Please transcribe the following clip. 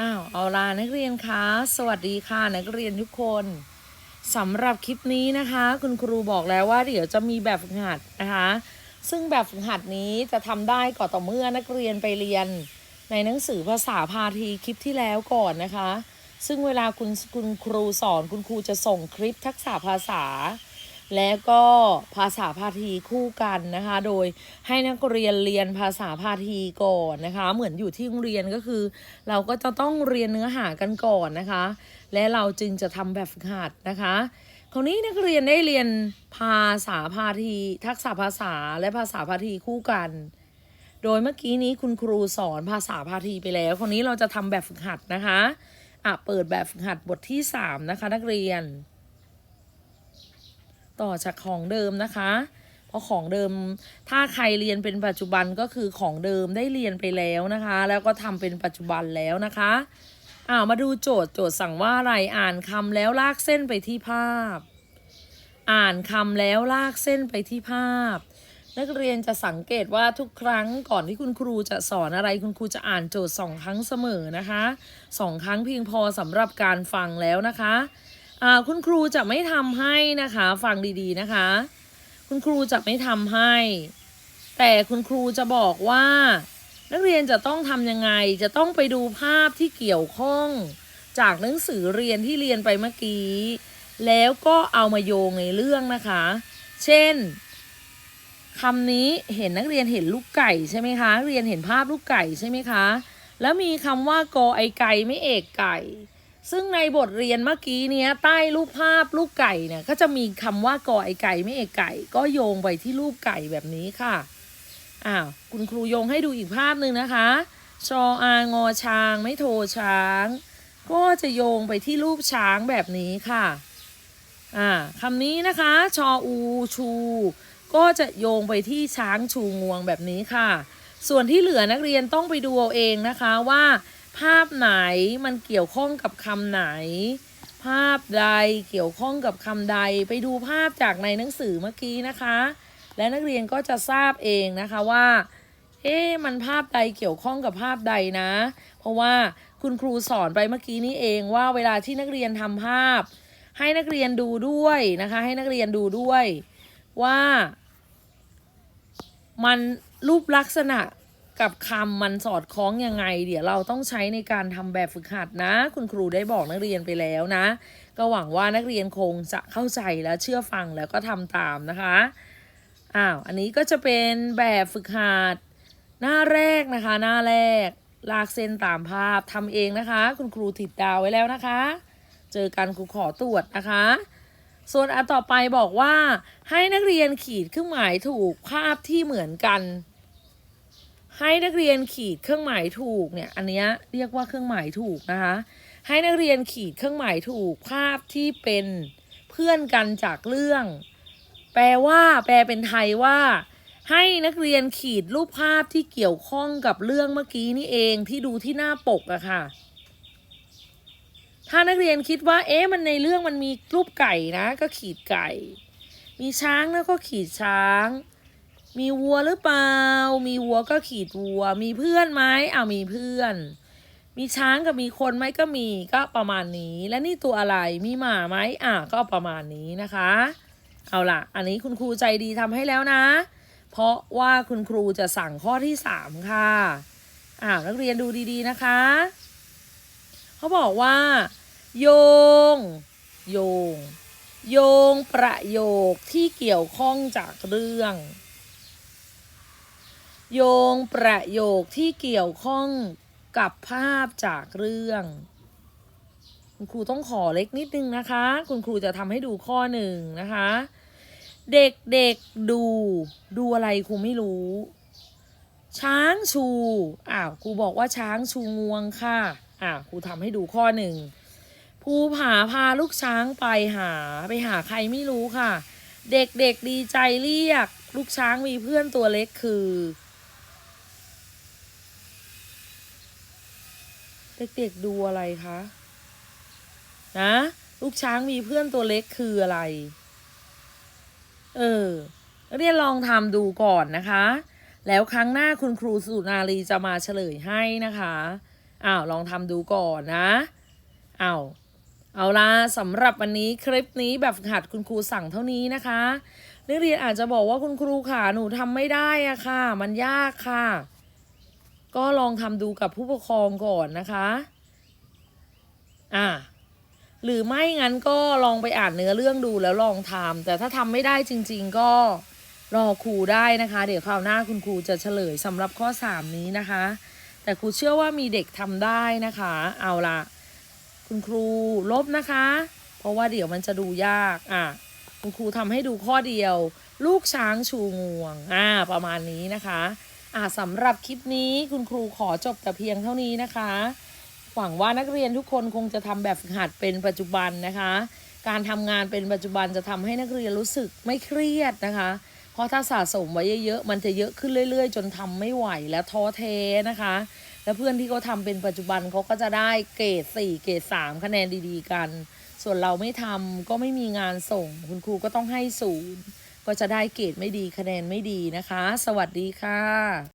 อ้าวเอาล่ะนักเรียนคะสวัสดีค่ะนักเรียนทุกคนสำหรับคลิปนี้นะคะ คุณครูบอกแล้วว่า เดี๋ยวจะมีแบบฝึกหัดนะคะ ซึ่งแบบฝึกหัดนี้จะทำได้ก่อนต่อเมื่อนักเรียนไปเรียน ในหนังสือภาษาพาทีคลิปที่แล้วก่อนนะคะ ซึ่งเวลาคุณคุณครูสอนคุณครูจะส่งคลิปทักษะภาษา และก็ภาษาพาทีคู่กันนะคะ โดยให้นักเรียนเรียนภาษาพาทีก่อนนะคะ เหมือนอยู่ที่โรงเรียนก็คือ เราก็จะต้องเรียนเนื้อหากันก่อนนะคะ และเราจึงจะทำแบบฝึกหัดนะคะ คราวนี้นักเรียนได้เรียนภาษาพาทีทักษะภาษาและภาษาพาทีคู่กัน โดยเมื่อกี้นี้คุณครูสอนภาษาพาทีไปแล้ว คราวนี้เราจะทำแบบฝึกหัดนะคะอะเปิดแบบฝึกหัดบทที่สามนะคะ นักเรียน ต่อจากของเดิมนะคะ เพราะของเดิมถ้าใครเรียนเป็นปัจจุบันก็คือของเดิมได้เรียนไปแล้วนะคะ แล้วก็ทำเป็นปัจจุบันแล้วนะคะอ้าวมาดูโจทย์โจทย์สั่งว่าอะไรอ่านคำแล้วลากเส้นไปที่ภาพ อ่านคำแล้วลากเส้นไปที่ภาพ นักเรียนจะสังเกตว่าทุกครั้งก่อนที่คุณครูจะสอนอะไรคุณครูจะอ่านโจทย์สองครั้งเสมอนะคะสองครั้งเพียงพอสำหรับการฟังแล้วนะคะ คุณครูจะไม่ทำให้นะคะ ฟังดีๆนะคะ คุณครูจะไม่ทำให้ แต่คุณครูจะบอกว่า นักเรียนจะต้องทำยังไง จะต้องไปดูภาพที่เกี่ยวข้อง จากหนังสือเรียนที่เรียนไปเมื่อกี้ แล้วก็เอามาโยงในเรื่องนะคะ เช่นคำนี้เห็นนักเรียนเห็นลูกไก่ใช่ไหมคะ เรียนเห็นภาพลูกไก่ใช่ไหมคะ แล้วมีคำว่ากอไอไก่ไม่เอกไก่ ซึ่งในบทเรียนเมื่อกี้เนี้ยใต้รูปภาพลูกไก่เนี่ยก็จะมีคำว่ากอไอไก่ไม่เอกไก่ ก็โยงไปที่รูปไก่แบบนี้ค่ะอ้าวคุณครูโยงให้ดูอีกภาพหนึ่งนะคะ ชออางอช้าง ไม่โทช้าง ก็จะโยงไปที่รูปช้างแบบนี้ค่ะอ่าคำนี้นะคะ ชออูชู ก็จะโยงไปที่ช้างชูงวงแบบนี้ค่ะ ส่วนที่เหลือนักเรียนต้องไปดูเอาเองนะคะว่า ภาพไหนมันเกี่ยวข้องกับคำไหน ภาพใดเกี่ยวข้องกับคำใดไปดูภาพจากในหนังสือเมื่อกี้นะคะ และนักเรียนก็จะทราบเองนะคะว่า เอ๊ะมันภาพใดเกี่ยวข้องกับภาพใดนะ เพราะว่าคุณครูสอนไปเมื่อกี้นี้เองว่าเวลาที่นักเรียนทำภาพ ให้นักเรียนดูด้วยนะคะ ให้นักเรียนดูด้วยว่า มันรูปลักษณะ กับคำมันสอดคล้องยังไง เดี๋ยวเราต้องใช้ในการทำแบบฝึกหัดนะ คุณครูได้บอกนักเรียนไปแล้วนะ ก็หวังว่านักเรียนคงจะเข้าใจและเชื่อฟังแล้วก็ทำตามนะคะอ้าวอันนี้ก็จะเป็นแบบฝึกหัดหน้าแรกนะคะ หน้าแรก ลากเส้นตามภาพทำเองนะคะ คุณครูติดดาวไว้แล้วนะคะ เจอกันครูขอตรวจนะคะส่วนอันต่อไปบอกว่าให้นักเรียนขีดเครื่องหมายถูกภาพที่เหมือนกัน ให้นักเรียนขีดเครื่องหมายถูกเนี่ย อันนี้เรียกว่าเครื่องหมายถูกนะคะ ให้นักเรียนขีดเครื่องหมายถูกภาพที่เป็นเพื่อนกันจากเรื่อง แปลว่า แปลเป็นไทยว่า ให้นักเรียนขีดรูปภาพที่เกี่ยวข้องกับเรื่องเมื่อกี้นี่เองที่ดูที่หน้าปกอะค่ะ ถ้านักเรียนคิดว่า เอ๊ะมันในเรื่องมันมีรูปไก่นะ ก็ขีดไก่ มีช้างแล้วก็ขีดช้าง มีวัวหรือเปล่า มีวัวก็ขีดวัว มีเพื่อนไหมอ้าวมีเพื่อน มีช้างกับมีคนไหมก็มีก็ประมาณนี้ และนี่ตัวอะไร มีหมาไหมอ่าก็ประมาณนี้นะคะ เอาล่ะ อันนี้คุณครูใจดีทำให้แล้วนะ เพราะว่าคุณครูจะสั่งข้อที่สามค่ะอ่านักเรียนดูดีๆนะคะ เขาบอกว่า โยง โยง โยงประโยคที่เกี่ยวข้องจากเรื่อง โยงประโยคที่เกี่ยวข้องกับภาพจากเรื่อง คุณครูต้องขอเล็กนิดนึงนะคะ คุณครูจะทำให้ดูข้อหนึ่งนะคะ เด็กๆดู ดูอะไรครูไม่รู้ ช้างชูอ้าวครูบอกว่าช้างชูงวงค่ะอ่าวครูทำให้ดูข้อหนึ่งภูผาพาลูกช้างไปหาไปหาใครไม่รู้ค่ะ เด็กๆดีใจเรียก ลูกช้างมีเพื่อนตัวเล็กคือ เด็กๆดูอะไรคะนะ ลูกช้างมีเพื่อนตัวเล็กคืออะไร เออเรียนลองทำดูก่อนนะคะ แล้วครั้งหน้าคุณครูสุนารีจะมาเฉลยให้นะคะอ้าวลองทำดูก่อนนะอ้าวเอาละสำหรับวันนี้คลิปนี้แบบหัดคุณครูสั่งเท่านี้นะคะนักเรียนอาจจะบอกว่าคุณครูค่ะหนูทำไม่ได้อะค่ะ มันยากค่ะ ก็ลองทำดูกับผู้ปกครองก่อนนะคะ อ่า หรือไม่งั้นก็ลองไปอ่านเนื้อเรื่องดูแล้วลองทำแต่ถ้าทำไม่ได้จริง ๆ ก็รอครูได้นะคะ เดี๋ยวคราวหน้าคุณครูจะเฉลยสำหรับข้อ 3 นี้นะคะ แต่ครูเชื่อว่ามีเด็กทำได้นะคะ เอาละคุณครูลบนะคะ เพราะว่าเดี๋ยวมันจะดูยากอะคุณครูทำให้ดูข้อเดียว ลูกช้างชูงวงอ่าประมาณนี้นะคะ อ่าสำหรับคลิปนี้คุณครูขอจบแต่เพียงเท่านี้นะคะ หวังว่านักเรียนทุกคนคงจะทำแบบฝึกหัดเป็นปัจจุบันนะคะ การทำงานเป็นปัจจุบันจะทำให้นักเรียนรู้สึกไม่เครียดนะคะ เพราะถ้าสะสมไว้เยอะๆมันจะเยอะขึ้นเรื่อย ๆ จนทำไม่ไหวและท้อแท้นะคะ แล้วเพื่อนที่เขาทำเป็นปัจจุบันเขาก็จะได้เกรด4เกรด3คะแนนดีๆ กัน ส่วนเราไม่ทำก็ไม่มีงานส่ง คุณครูก็ต้องให้ศูนย์ ก็จะได้เกรดไม่ดีคะแนนไม่ดีนะคะ สวัสดีค่ะ